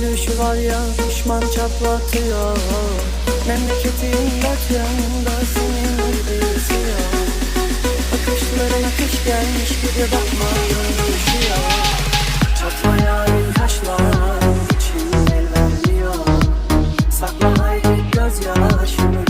Gülüşü var ya düşman çatlatıyor. Memleketin dört yanında senin birisi yok Bakışların akış gelmiş gibi bakmayın düşüyor Çatlayan kaşlar için el elvermiyor Sakla hayret gözyaşını